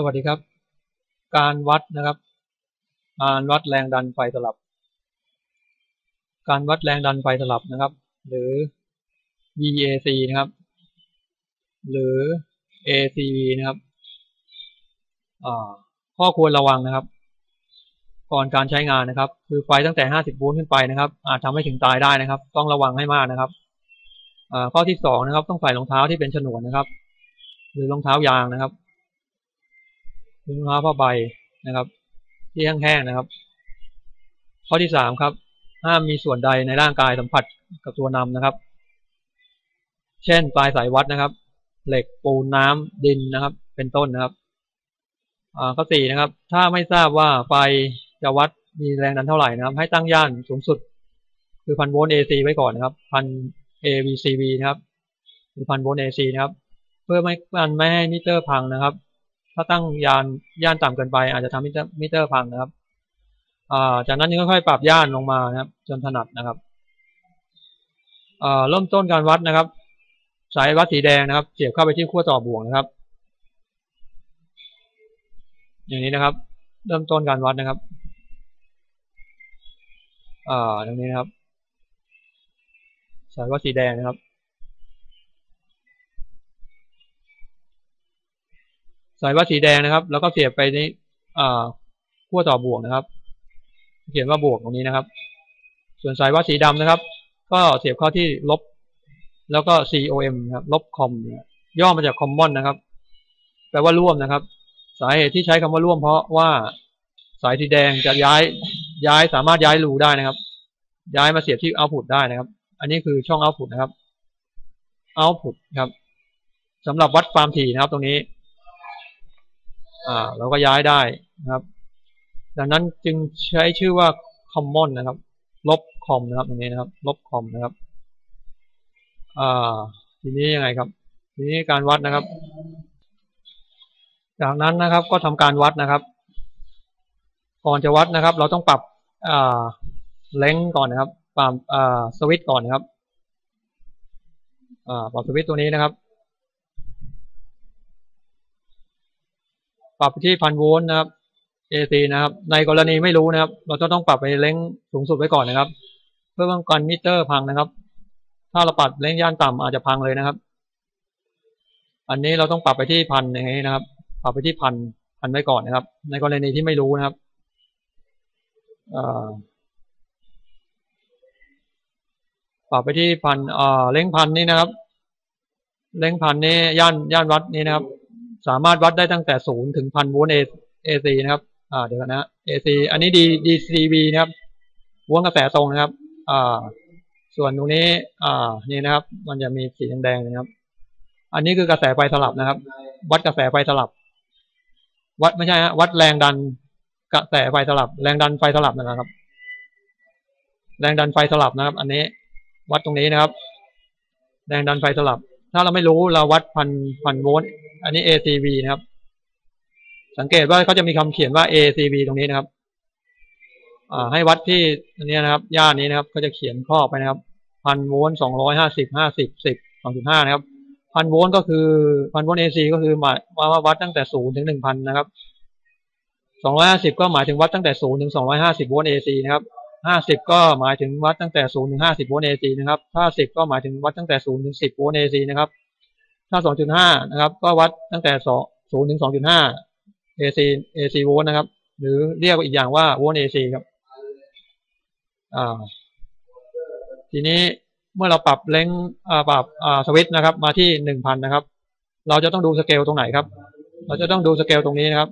สวัสดีครับ การวัดนะครับ การวัดแรงดันไฟสลับ การวัดแรงดันไฟสลับนะครับ หรือ VAC นะครับ หรือ ACV นะครับข้อควรระวังนะครับ ก่อนการใช้งานนะครับ คือไฟตั้งแต่ 50 โวลต์ขึ้นไปนะครับ อาจทำให้ถึงตายได้นะครับ ต้องระวังให้มากนะครับข้อที่สองนะครับ ต้องใส่รองเท้าที่เป็นฉนวนนะครับ หรือรองเท้ายางนะครับ รองเท้าผ้าใบนะครับ ที่แห้งๆนะครับ ข้อที่สามครับ ห้ามมีส่วนใดในร่างกายสัมผัสกับตัวนำนะครับ เช่นปลายสายวัดนะครับ เหล็กปูนน้ำดินนะครับ เป็นต้นนะครับข้อสี่นะครับ ถ้าไม่ทราบว่าไฟจะวัดมีแรงดันเท่าไหร่นะครับ ให้ตั้งย่านสูงสุด คือพันโวลต์ AC ไว้ก่อนนะครับ พัน AVCV นะครับ หรือพันโวลต์ AC นะครับ เพื่อไม่กันไม่ให้มิเตอร์พังนะครับ ถ้าตั้งยานย่านต่ำเกินไปอาจจะทำมิเตอร์มิเตอร์พังนะครับจากนั้นค่อยๆปรับย่านลงมานะครับ จนถนัดนะครับเริ่มต้นการวัดนะครับ สายวัดสีแดงนะครับ เสียบเข้าไปที่ขั้วต่อบวกนะครับ อย่างนี้นะครับ เริ่มต้นการวัดนะครับอ่าตรงนี้นะครับ สายวัดสีแดงนะครับ สายวัดสีแดงนะครับ แล้วก็เสียบไปในขั้วต่อบวกนะครับ เขียนว่าบวกตรงนี้นะครับ ส่วนสายวัดสีดำนะครับ ก็เสียบเข้าที่ลบ แล้วก็ com ครับลบคอมย่อมาจาก common นะครับ แปลว่าร่วมนะครับ สาเหตุที่ใช้คำว่าร่วม เพราะว่าสายสีแดงจะย้ายย้ายสามารถย้ายรูได้นะครับ ย้ายมาเสียบที่เอาพุตได้นะครับ อันนี้คือช่อง output นะครับ output ครับสำหรับวัดความถี่นะครับตรงนี้ เราก็ย้ายได้นะครับ ดังนั้นจึงใช้ชื่อว่า common นะครับ ลบคอมนะครับตรงนี้นะครับ ลบคอมนะครับอ่าทีนี้ยังไงครับ ทีนี้การวัดนะครับ จากนั้นนะครับก็ทำการวัดนะครับ ก่อนจะวัดนะครับ เราต้องปรับอ่าเลงก่อนนะครับปรับสวิตก่อนนะครับปรับสวิตตัวนี้นะครับ ปรับที่พันโวลต์นะครับ AC นะครับ ในกรณีไม่รู้นะครับ เราจะต้องปรับไปเล้งสูงสุดไว้ก่อนนะครับ เพื่อป้องกันมิเตอร์พังนะครับ ถ้าเราปรับเล้งย่านต่ำอาจจะพังเลยนะครับ อันนี้เราต้องปรับไปที่พันอย่างนี้นะครับ ปรับไปที่พันพันไว้ก่อนนะครับ ในกรณีที่ไม่รู้นะครับปรับไปที่พันเอ่อเล้งพันนี่นะครับ เล้งพันนี่ย่านย่านวัดนี่นะครับ สามารถวัดได้ตั้งแต่ศูนย์ถึงพันโวลต์เอซีนะครับ อ่าเดี๋ยวนะเอซีอันนี้ดีดีซีบีนะครับวงกระแสตรงนะครับ อ่า ส่วนตรงนี้ อ่า นี่นะครับ มันจะมีสีแดงๆนะครับ อันนี้คือกระแสไฟสลับนะครับ วัดกระแสไฟสลับ วัดไม่ใช่ฮะวัดแรงดันกระแสไฟสลับ แรงดันไฟสลับนะครับ แรงดันไฟสลับนะครับ อันนี้ วัดตรงนี้นะครับ แรงดันไฟสลับ ถ้าเราไม่รู้เราวัดพันพันโวลต์อันนี้ ACV นะครับ สังเกตว่าเขาจะมีคำเขียนว่า ACV ตรงนี้นะครับให้วัดที่อันนี้นะครับ ย่านนี้นะครับ ก็จะเขียนข้อไปนะครับ พันโวลต์สองร้อยห้าสิบห้าสิบสิบสองจุดห้านะครับ พันโวลต์ก็คือพันโวลต์ AC ก็คือหมายว่าวัดตั้งแต่ศูนย์ถึงหนึ่งพันนะครับสองร้อยห้าสิบก็หมายถึงวัดตั้งแต่ศูนย์ถึงสองร้อยห้าสิบโวลต์ AC นะครับ ห้าสิบก็หมายถึงวัดตั้งแต่ศูนย์ถึงห้าสิบโวลต์เอซีนะครับถ้าสิบก็หมายถึงวัดตั้งแต่ศูนย์ถึงสิบโวลต์เอซีนะครับถ้าสองจุดห้านะครับ ก็วัดตั้งแต่สองศูนย์ถึงสองจุดห้าเอซีเอซีโวลต์นะครับ หรือเรียกอีกอย่างว่าโวลต์เอซีครับอ่าทีนี้เมื่อเราปรับเล้งอ่าปรับอ่าสวิตช์นะครับ มาที่หนึ่งพันนะครับ เราจะต้องดูสเกลตรงไหนครับ เราจะต้องดูสเกลตรงนี้นะครับ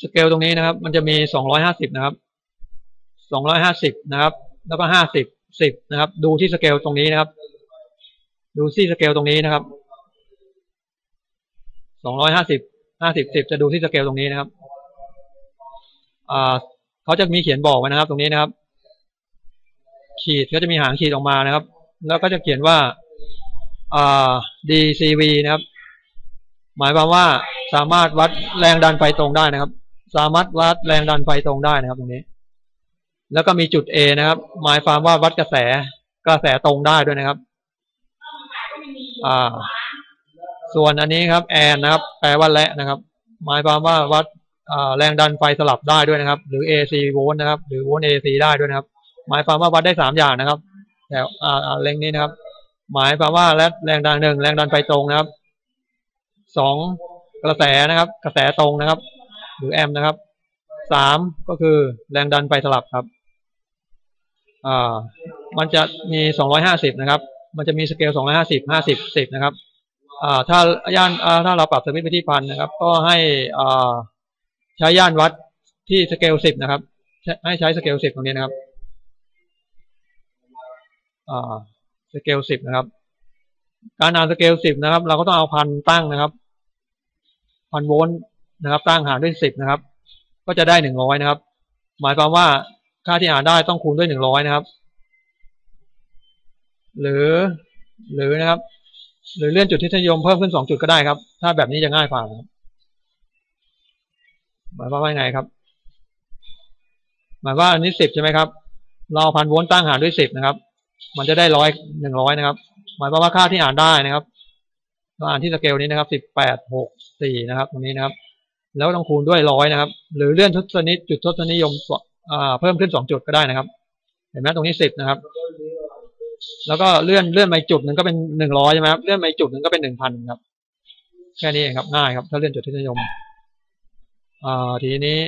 สเกลตรงนี้นะครับ มันจะมีสองร้อยห้าสิบนะครับสองร้อยห้าสิบนะครับ แล้วก็ห้าสิบสิบนะครับ ดูที่สเกลตรงนี้นะครับ ดูที่สเกลตรงนี้นะครับสองร้อยห้าสิบห้าสิบสิบจะดูที่สเกลตรงนี้นะครับอ่าเขาจะมีเขียนบอกไว้นะครับ ตรงนี้นะครับ ขีดก็จะมีหางขีดออกมานะครับ แล้วก็จะเขียนว่าอ่า DCV นะครับ หมายความว่าสามารถวัดแรงดันไฟตรงได้นะครับ สามารถวัดแรงดันไฟตรงได้นะครับ ตรงนี้ แล้วก็มีจุด A นะครับ หมายความว่าวัดกระแสกระแสตรงได้ด้วยนะครับ อ่า ส่วนอันนี้ครับแอนนะครับ แปลว่าและนะครับ หมายความว่าวัดแรงดันไฟสลับได้ด้วยนะครับ หรือ AC โวลต์นะครับ หรือโวลต์ AC ได้ด้วยนะครับ หมายความว่าวัดได้สามอย่างนะครับแต่เล็งนี้นะครับ หมายความว่าและแรงดันหนึ่งแรงดันไฟตรงนะครับสองกระแสนะครับ กระแสตรงนะครับ หรือแอมนะครับสามก็คือแรงดันไฟสลับครับอ่ามันจะมีสองร้อยห้าสิบนะครับ มันจะมีสเกลสองร้อยห้าสิบห้าสิบสิบนะครับอ่าถ้าย่านอ่าถ้าเราปรับสวิตช์ไปที่พันนะครับ ก็ให้อ่าใช้ย่านวัดที่สเกลสิบนะครับ ให้ใช้สเกลสิบตรงนี้นะครับอ่าสเกลสิบนะครับ การอ่านสเกลสิบนะครับ เราก็ต้องเอาพันตั้งนะครับพันโวลต์ นะครับตั้งหารด้วยสิบนะครับ ก็จะได้หนึ่งร้อยนะครับ หมายความว่าค่าที่อ่านได้ต้องคูณด้วยหนึ่งร้อยนะครับ หรือหรือนะครับ หรือเลื่อนจุดที่นิยมเพิ่มขึ้นสองจุดก็ได้ครับ ถ้าแบบนี้จะง่ายกว่าครับหมายว่าไงครับ หมายว่าอันนี้สิบใช่ไหมครับ เราพันโวลต์ตั้งหารด้วยสิบนะครับ มันจะได้ร้อยหนึ่งร้อยนะครับ หมายความว่าค่าที่อ่านได้นะครับเราอ่านที่สเกลนี้นะครับสิบแปดหกสี่นะครับ ตรงนี้นะครับ แล้วต้องคูณด้วยร้อยนะครับ หรือเลื่อนทศนิจุดทศนิยมเพิ่มขึ้นสองจุดก็ได้นะครับ เห็นไหมตรงนี้สิบนะครับ แล้วก็เลื่อนเลื่อนไปจุดหนึ่งก็เป็นหนึ่งร้อยใช่ไหมครับเลื่อนไปจุดหนึ่งก็เป็นหนึ่งพันครับ แค่นี้เองครับง่ายครับ ถ้าเลื่อนจุดทศนิยมทีนี้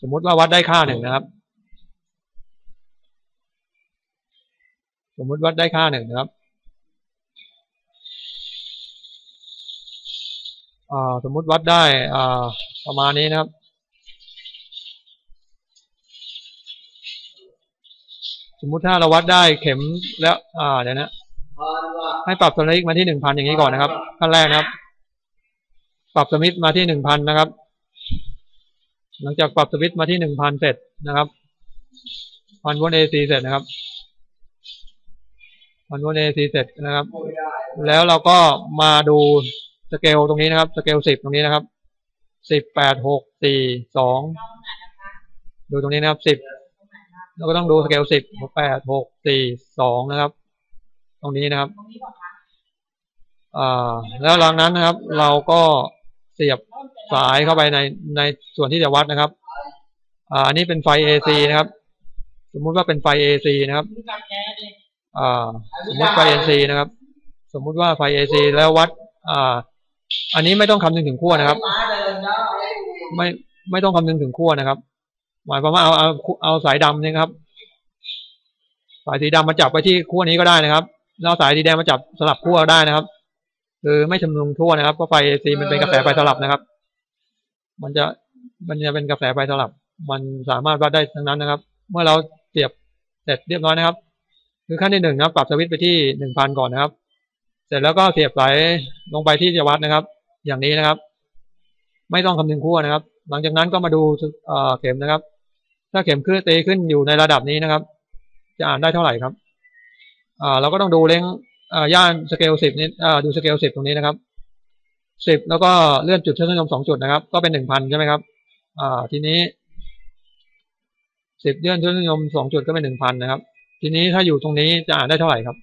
สมมุติว่าวัดได้ค่าหนึ่งนะครับ สมมุติวัดได้ค่าหนึ่งนะครับ อ่า สมมุติวัดได้อ่าประมาณนี้นะครับ สมมุติถ้าเราวัดได้เข็มแล้วอ่าเดี๋ยวนะให้ปรับสมิธมาที่หนึ่งพันอย่างนี้ก่อนนะครับขั้นแรกนะครับ ปรับสมิธมาที่หนึ่งพันนะครับ หลังจากปรับสวิตช์มาที่หนึ่งพันเสร็จนะครับพันวลต์เอซีเสร็จนะครับพันวลต์เอซีเสร็จนะครับ แล้วเราก็มาดู สเกลตรงนี้นะครับ สเกลสิบตรงนี้นะครับสิบแปดหกสี่สองดูตรงนี้นะครับสิบเราก็ต้องดูสเกลสิบหกแปดหกสี่สองนะครับ ตรงนี้นะครับอ่าแล้วหลังนั้นนะครับ เราก็เสียบสายเข้าไปในในส่วนที่จะวัดนะครับ อ่าอันนี้เป็นไฟ AC นะครับ สมมุติว่าเป็นไฟ AC นะครับอ่าสมมติไฟ AC นะครับ สมมุติว่าไฟ AC แล้ววัด อ่า อันนี้ไม่ต้องคำนึงถึงขั้วนะครับ ไม่ไม่ต้องคำนึงถึงขั้วนะครับ หมายความว่าเอาเอาเอาสายดำนี่ครับ สายสีดำมาจับไปที่ขั้วนี้ก็ได้นะครับแล้วสายสีแดงมาจับสลับขั้วได้นะครับคือไม่ชำนุงทั่วนะครับเพราะไฟ AC มันเป็นกระแสไฟสลับนะครับ มันจะมันจะเป็นกระแสไฟสลับ มันสามารถวัดได้ทั้งนั้นนะครับ เมื่อเราเสียบเสร็จเรียบร้อยนะครับ คือขั้นที่หนึ่งนะครับ ปรับสวิตช์ไปที่หนึ่งพันก่อนนะครับ เสร็จแล้วก็เสียบสายลงไปที่จะวัดนะครับ อย่างนี้นะครับ ไม่ต้องคำนึงขั้วนะครับ หลังจากนั้นก็มาดูเข็มนะครับ ถ้าเข็มขึ้นตีขึ้นอยู่ในระดับนี้นะครับ จะอ่านได้เท่าไหร่ครับเราก็ต้องดูเล้งย่านสเกลสิบนี้ดูสเกลสิบตรงนี้นะครับสิบแล้วก็เลื่อนจุดเชื่อมสองจุดนะครับ ก็เป็นหนึ่งพันใช่ไหมครับอ่าทีนี้สิบเลื่อนเชื่อมสองจุดก็เป็นหนึ่งพันนะครับ ทีนี้ถ้าอยู่ตรงนี้จะอ่านได้เท่าไหร่ครับ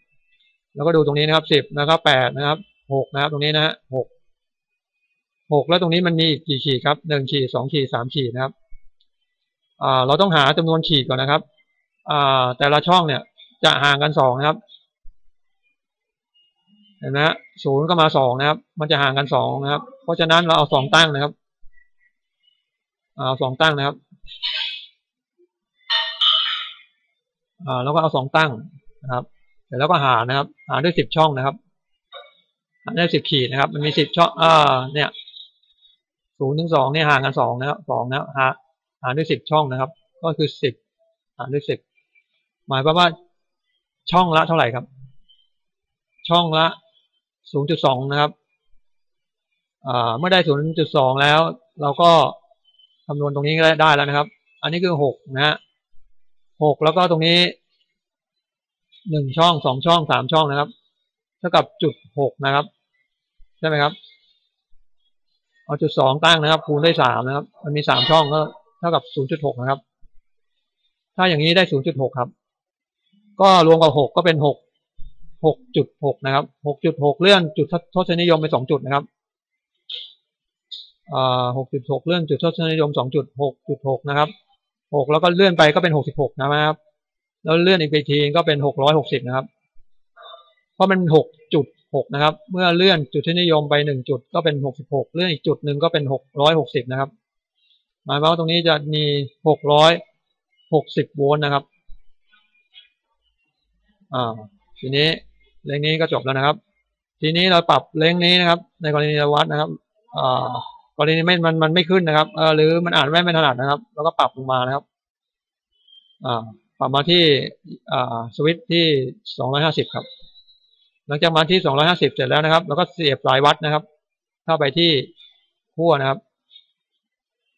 แล้วก็ดูตรงนี้นะครับสิบนะครับแปดนะครับหกนะครับ ตรงนี้นะฮะหกหกแล้วตรงนี้มันมีกี่ขีดครับหนึ่งขีดสองขีดสามขีดนะครับอ่าเราต้องหาจำนวนขีดก่อนนะครับอ่าแต่ละช่องเนี่ยจะห่างกันสองนะครับเห็นไหมศูนย์ก็มาสองนะครับ มันจะห่างกันสองนะครับ เพราะฉะนั้นเราเอาสองตั้งนะครับเอาสองตั้งนะครับอ่าแล้วก็เอาสองตั้งนะครับ เสร็จแล้วก็หารนะครับ หารด้วยสิบช่องนะครับหารด้สิบขีดนะครับ มันมีสิบช่องอ่าเนี่ยศูนย์ถึงสองเนี่ยห่างกันสองนะครับสองนะหารหารด้วยสิบช่องนะครับ ก็คือสิบหารด้วยสิบหมายความว่าช่องละเท่าไหร่ครับ ช่องละศูนย์จุดสองนะครับเมื่อได้ศูนย์จุดสองแล้ว เราก็คำนวณตรงนี้ก็ได้แล้วนะครับ อันนี้คือหกนะฮะหกแล้วก็ตรงนี้ หนึ่งช่องสองช่องสามช่องนะครับ เท่ากับจุดหกนะครับ ใช่ไหมครับ เอาจุดสองตั้งนะครับ คูณด้วยสามนะครับ มันมีสามช่องก็เท่ากับศูนย์จุดหกนะครับ ถ้าอย่างนี้ได้ศูนย์จุดหกครับ ก็รวมกับหกก็เป็นหกหกจุดหกนะครับหกจุดหกเลื่อนจุดทศนิยมไปสองจุดนะครับหกจุดหกเลื่อนจุดทศนิยมสองจุดหกจุดหกนะครับหกแล้วก็เลื่อนไปก็เป็นหกสิบหกนะครับ แล้วเลื่อนอีกไปทีก็เป็นหกร้อยหกสิบนะครับ เพราะมันหกจุดหกนะครับ เมื่อเลื่อนจุดที่นิยมไปหนึ่งจุดก็เป็นหกสิบหกเลื่อนอีกจุดหนึ่งก็เป็นหกร้อยหกสิบนะครับ หมายความว่าตรงนี้จะมีหกร้อยหกสิบโวลต์นะครับ อ่า ทีนี้เลงนี้ก็จบแล้วนะครับ ทีนี้เราปรับเลงนี้นะครับ ในกรณีเราวัดนะครับ อ่ากรณีไม่มันมันไม่ขึ้นนะครับ เออหรือมันอ่านไม่ไม่ถนัดนะครับ แล้วก็ปรับลงมานะครับ อ่า ปรับมาที่สวิตที่สองร้อยห้าสิบครับ หลังจากมาที่สองร้อยห้าสิบเสร็จแล้วนะครับ แล้วก็เสียบสายวัดนะครับ เข้าไปที่ขั้วนะครับ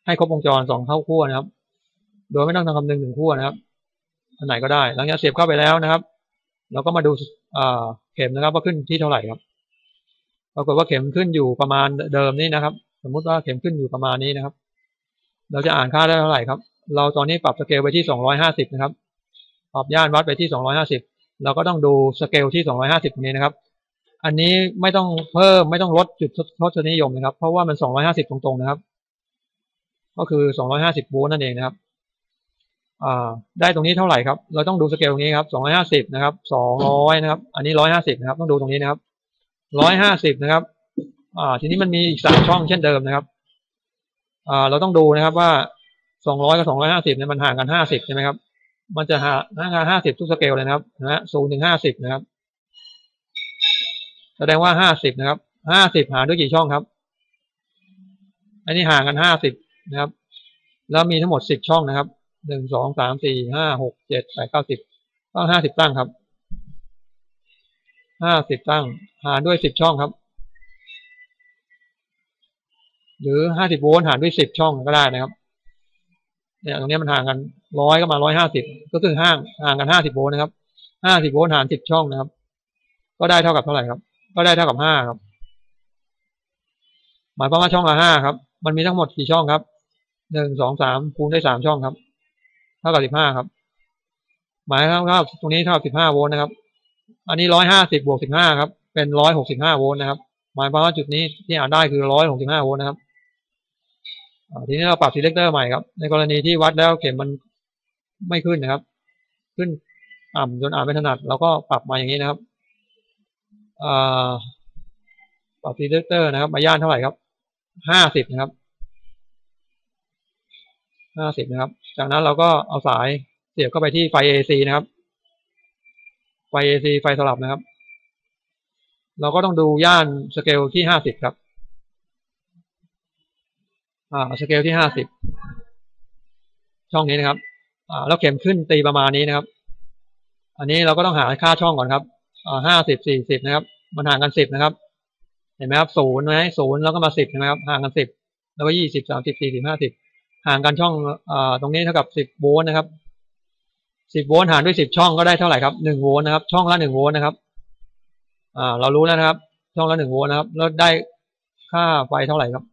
ให้ครบวงจรสองเข้าขั้วนะครับ โดยไม่ต้องทำคำนึงถึงขั้วนะครับอันไหนก็ได้ หลังจากเสียบเข้าไปแล้วนะครับ เราก็มาดูเข็มนะครับว่าขึ้นที่เท่าไหร่ครับปรากฏว่าเข็มขึ้นอยู่ประมาณเดิมนี่นะครับ สมมุติว่าเข็มขึ้นอยู่ประมาณนี้นะครับ เราจะอ่านค่าได้เท่าไหร่ครับ เราตอนนี้ปรับสเกลไปที่สองร้อยห้าสิบนะครับ ปรับย่านวัดไปที่สองร้อยห้าสิบเราก็ต้องดูสเกลที่สองร้อยห้าสิบตรงนี้นะครับ อันนี้ไม่ต้องเพิ่มไม่ต้องลดจุดทศนิยมนะครับ เพราะว่ามันสองร้อยห้าสิบตรงๆนะครับ ก็คือสองร้อยห้าสิบโวลต์นั่นเองนะครับอ่าได้ตรงนี้เท่าไหร่ครับ เราต้องดูสเกลตรงนี้ครับสองร้อยห้าสิบนะครับสองร้อยนะครับ อันนี้ร้อยห้าสิบนะครับ ต้องดูตรงนี้นะครับร้อยห้าสิบนะครับอ่าทีนี้มันมีอีกสามช่องเช่นเดิมนะครับอ่าเราต้องดูนะครับว่าสองร้อยกับสองร้อยห้าสิบเนี่ยมันห่างกันห้าสิบใช่ไหมครับ มันจะหางกันห้าสิบทุกสเกลเลยนะครับนะฮะศูนย์ถึงห้าสิบนะครับ แสดงว่าห้าสิบนะครับห้าสิบหารด้วยกี่ช่องครับ อันนี้ห่างกันห้าสิบนะครับ แล้วมีทั้งหมดสิบช่องนะครับหนึ่งสองสามสี่ห้าหกเจ็ดแปดเก้าสิบต้องห้าสิบตั้งครับห้าสิบตั้ง หารด้วยสิบช่องครับ หรือห้าสิบโวลต์หารด้วยสิบช่องก็ได้นะครับ เนี่ยตรงนี้มันห่างกันร้อยก็มาร้อยห้าสิบก็คือห่างห่างกันห้าสิบโวลต์นะครับห้าสิบโวลต์หารสิบช่องนะครับ ก็ได้เท่ากับเท่าไหร่ครับ ก็ได้เท่ากับห้าครับ หมายความว่าช่องละห้าครับ มันมีทั้งหมดกี่ช่องครับหนึ่งสองสามคูณได้สามช่องครับ เท่ากับสิบห้าครับ หมายความว่าตรงนี้เท่ากับสิบห้าโวลต์นะครับ อันนี้ร้อยห้าสิบบวกสิบห้าครับ เป็นร้อยหกสิบห้าโวลต์นะครับ หมายความว่าจุดนี้ที่อ่านได้คือร้อยหกสิบห้าโวลต์นะครับ ทีนี้เราปรับซีเลคเตอร์ใหม่ครับ ในกรณีที่วัดแล้วเข็มมันไม่ขึ้นนะครับ ขึ้นต่ำจนอ่านไม่ถนัดเราก็ปรับมาอย่างนี้นะครับปรับซีเลคเตอร์นะครับมาย่านเท่าไหร่ครับห้าสิบนะครับห้าสิบนะครับ จากนั้นเราก็เอาสายเสียบเข้าไปที่ไฟ AC นะครับ ไฟ AC ไฟสลับนะครับ เราก็ต้องดูย่านสเกลที่ห้าสิบครับ อ่าสเกลที่ห้าสิบช่องนี้นะครับ อ่าแล้วเข็มขึ้นตีประมาณนี้นะครับ อันนี้เราก็ต้องหาค่าช่องก่อนครับอ่าห้าสิบสี่สิบนะครับ มันห่างกันสิบนะครับ เห็นไหมครับศูนย์ไหมศูนย์แล้วก็มาสิบใช่ไหมครับห่างกันสิบแล้วก็ยี่สิบสามสิบสี่สิบห้าสิบห่างกันช่องอ่าตรงนี้เท่ากับสิบโวลต์นะครับสิบโวลต์หารด้วยสิบช่องก็ได้เท่าไหร่ครับหนึ่งโวลต์นะครับ ช่องละหนึ่งโวลต์นะครับ อ่า เรารู้แล้วนะครับ ช่องละหนึ่งโวลต์นะครับ แล้วได้ค่าไฟเท่าไหร่ครับ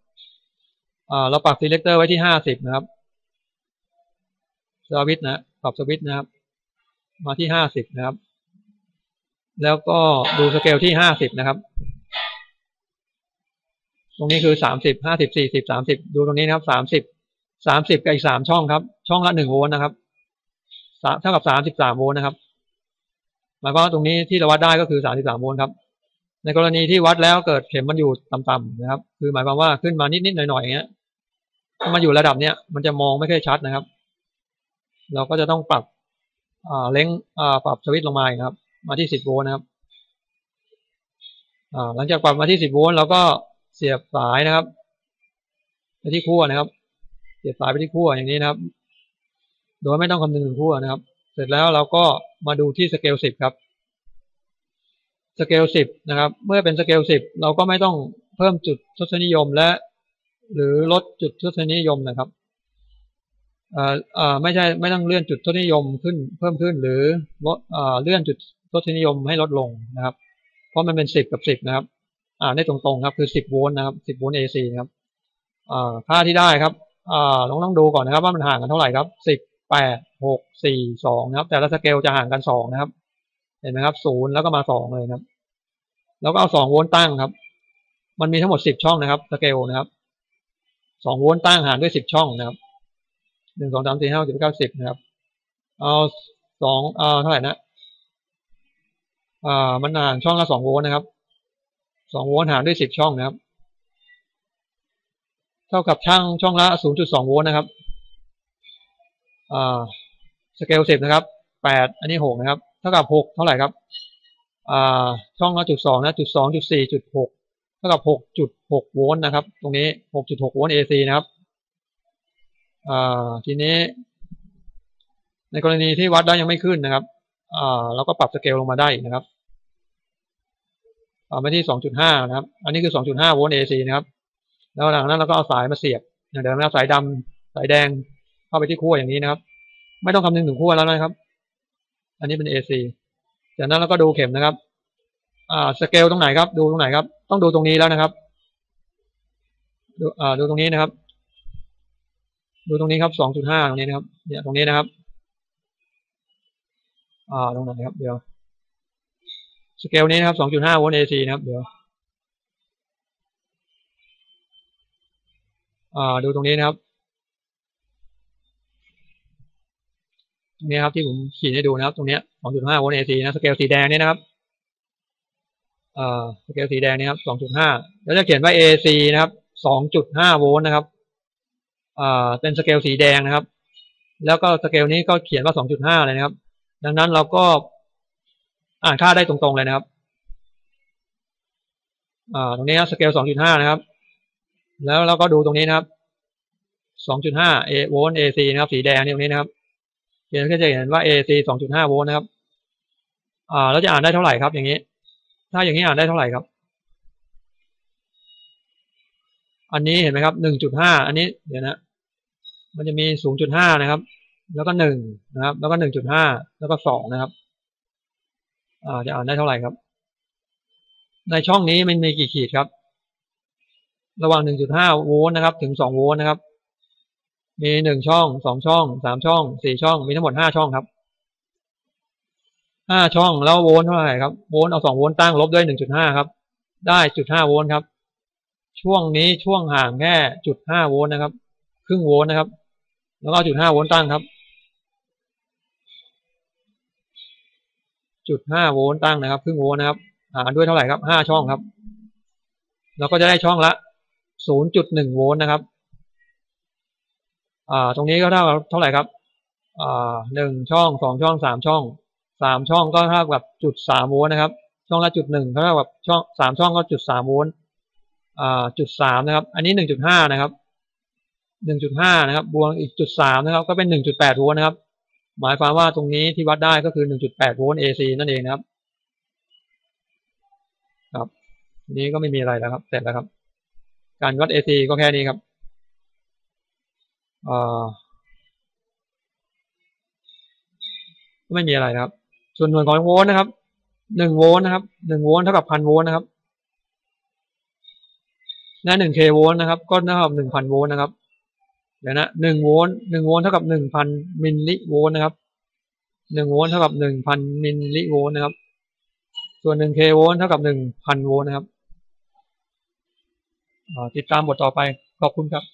เราปรับซีเลคเตอร์ไว้ที่ห้าสิบนะครับสวิต์นะปรับสวิต์นะครับ มาที่ห้าสิบนะครับ แล้วก็ดูสเกลที่ห้าสิบนะครับ ตรงนี้คือสามสิบห้าสิบสี่สิบสามสิบดูตรงนี้นะครับสามสิบสามสิบกับอีกสามช่องครับ ช่องละหนึ่งโวลต์นะครับเท่ากับสามสิบสามโวลต์นะครับหมายความว่าตรงนี้ที่เราวัดได้ก็คือสามสิบสามโวลต์ครับ ในกรณีที่วัดแล้วเกิดเข็มมันอยู่ต่ำๆนะครับ คือหมายความว่าขึ้นมานิดๆหน่อยๆอย่างเงี้ยถ้ามันอยู่ระดับเนี้ยมันจะมองไม่ค่อยชัดนะครับ เราก็จะต้องปรับอ่าเล้งอ่าปรับสวิตช์ลงมาครับ มาที่สิบโวลต์นะครับอ่าหลังจากปรับมาที่สิบโวลต์เราก็เสียบสายนะครับไปที่ขั้วนะครับ เสียบสายไปที่ขั้วอย่างนี้นะครับ โดยไม่ต้องคำนึงถึงขั้วนะครับ เสร็จแล้วเราก็มาดูที่สเกลสิบครับ สเกลสิบนะครับ เมื่อเป็นสเกลสิบเราก็ไม่ต้องเพิ่มจุดทศนิยมและ หรือลดจุดทศนิยมนะครับเอ่อเอ่อไม่ใช่ไม่ต้องเลื่อนจุดทศนิยมขึ้นเพิ่มขึ้นหรือลดเอ่อเลื่อนจุดทศนิยมให้ลดลงนะครับ เพราะมันเป็นสิบกับสิบนะครับอ่าได้ตรงๆครับคือสิบโวลต์นะครับสิบโวลต์ AC นะครับอ่าค่าที่ได้ครับอ่าต้องต้องดูก่อนนะครับว่ามันห่างกันเท่าไหร่ครับสิบแปดหกสี่สองนะครับ แต่ละสเกลจะห่างกันสองนะครับ เห็นไหมครับศูนย์แล้วก็มาสองเลยครับ แล้วก็เอาสองโวลต์ตั้งครับ มันมีทั้งหมดสิบช่องนะครับสเกลนะครับสองโวลต์ตั้งหารด้วยสิบช่องนะครับหนึ่งสองสามสี่ห้าสิบเก้าสิบนะครับ เอาสองเอ่อเท่าไหร่นะอ่ามันหารช่องละสองโวลต์นะครับสองโวลต์หารด้วยสิบช่องนะครับ เท่ากับช่างช่องละศูนย์จุดสองโวลต์นะครับอ่าสเกลสิบนะครับแปดอันนี้หกนะครับ ท่ากับหกเท่าไหร่ครับอ่าช่องละจุดสองนะจุดสองจุดสี่จุดหกเท่ากับหกจุดหกโวลต์นะครับ ตรงนี้หกจุดหกโวลต์ AC นะครับอ่าทีนี้ ในกรณีที่วัดแล้วยังไม่ขึ้นนะครับอ่าเราก็ปรับสเกลลงมาได้นะครับเอาไปที่สองจุดห้านะครับ อันนี้คือสองจุดห้าโวลต์ AC นะครับแล้วหลังนั้นเราก็เอาสายมาเสียบอย่างเดิมนะสายดำสายแดงเข้าไปที่ขั้วอย่างนี้นะครับ ไม่ต้องคำนึงถึงขั้วแล้วนะครับ อันนี้เป็น AC จากนั้นเราก็ดูเข็มนะครับ อ่าสเกลตรงไหนครับ ดูตรงไหนครับ ต้องดูตรงนี้แล้วนะครับ ดูอ่าดูตรงนี้นะครับ ดูตรงนี้ครับสองจุดห้าตรงนี้นะครับ เนี่ยตรงนี้นะครับ อ่าตรงไหนครับ เดี๋ยวสเกลนี้นะครับสองจุดห้าโวลต์ AC นะครับ เดี๋ยวอ่าดูตรงนี้นะครับตรง นี้ครับที่ผมขีดให้ดูนะครับ ตรงนี้สองจุดห้าโวลต์ AC นะสเกลสีแดงนี่นะครับเอ่าสเกลสีแดงนี่ครับสองจุดห้าแล้วจะเขียนว่า AC นะครับสองจุดห้าโวลต์นะครับเอ่าเป็นสเกลสีแดงนะครับ แล้วก็สเกลนี้ก็เขียนว่าสองจุดห้าเลยนะครับ ดังนั้นเราก็อ่านค่าได้ตรงๆเลยนะครับอ่าตรงนี้ครับสเกลสองจุดห้านะครับ แล้วเราก็ดูตรงนี้นะครับสองจุดห้าเอโวลต์ AC นะครับ สีแดงนี่ตรงนี้นะครับ เขียนก็จะเห็นว่า AC สองจุดห้าโวลต์นะครับ อ่าแล้วจะอ่านได้เท่าไหร่ครับ อย่างนี้ ถ้าอย่างนี้อ่านได้เท่าไหร่ครับ อันนี้เห็นไหมครับหนึ่งจุดห้าอันนี้ เดี๋ยวนะ มันจะมีศูนย์จุดห้านะครับ แล้วก็หนึ่งนะครับ แล้วก็หนึ่งจุดห้าแล้วก็สองนะครับ อ่า จะอ่านได้เท่าไหร่ครับ ในช่องนี้มันมีกี่ขีดครับ ระหว่างหนึ่งจุดห้าโวลต์นะครับ ถึงสองโวลต์นะครับ มีหนึ่งช่องสองช่องสามช่องสี่ช่อง มีทั้งหมดห้าช่องครับห้าช่องแล้วโวลต์เท่าไหร่ครับโวลต์เอาสองโวลต์ตั้งลบด้วยหนึ่งจุดห้าครับ ได้จุดห้าโวลต์ครับ ช่วงนี้ช่วงห่างแค่จุดห้าโวลต์นะครับ ครึ่งโวลต์นะครับ แล้วก็จุดห้าโวลต์ตั้งครับจุดห้าโวลต์ตั้งนะครับ ครึ่งโวลต์นะครับ หารด้วยเท่าไหร่ครับห้าช่องครับ เราก็จะได้ช่องละศูนย์จุดหนึ่งโวลต์นะครับ ตรงนี้ก็เท่ากับเท่าไหร่ครับอ่าหนึ่งช่องสองช่องสามช่องสามช่องก็เท่ากับจุดสามโวลต์นะครับ ช่องละจุดหนึ่งเท่ากับช่องสามช่องก็จุดสามโวลต์อ่าจุดสามนะครับ อันนี้หนึ่งจุดห้านะครับหนึ่งจุดห้านะครับบวกอีกจุดสามนะครับ ก็เป็นหนึ่งจุดแปดโวลต์นะครับ หมายความว่าตรงนี้ที่วัดได้ก็คือหนึ่งจุดแปดโวลต์ AC นั่นเองนะครับ ครับ นี้ก็ไม่มีอะไรแล้วครับ เสร็จแล้วครับ การวัด AC ก็แค่นี้ครับ ไม่มีอะไรนะครับ ส่วนหน่วยของโวลต์นะครับหนึ่งโวลต์นะครับหนึ่งโวลต์เท่ากับพันโวลต์นะครับและหนึ่งเคโวลต์นะครับ ก็เท่ากับหนึ่งพันโวลต์นะครับเดี๋ยวนะหนึ่งโวลต์หนึ่งโวลต์เท่ากับหนึ่งพันมิลลิโวลต์นะครับหนึ่งโวลต์เท่ากับหนึ่งพันมิลลิโวลต์นะครับ ส่วนหนึ่งเคโวลต์เท่ากับหนึ่งพันโวลต์นะครับติดตามบทต่อไปขอบคุณครับ